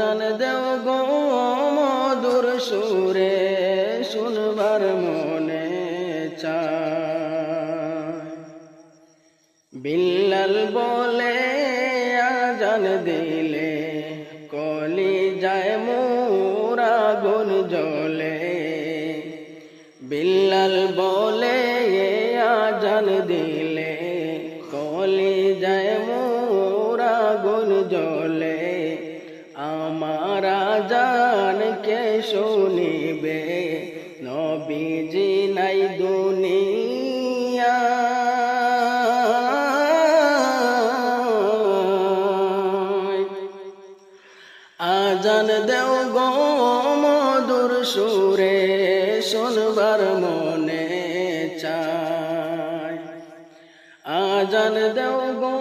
আজান দেও গো মধুর সুরে শুনবার মনে বিল্লাল বলে, আজান দিলে কলি যায় মোরা গুন জলে বিল্লাল বলে, আজান দিলে কলি যায় মোরা গুন জলে আমার জানকে শুনিবে নবীজি নাই দুনিয়া। আজান দেও গো মধুর সুরে শুনবার মনে চায় আজান দেও গো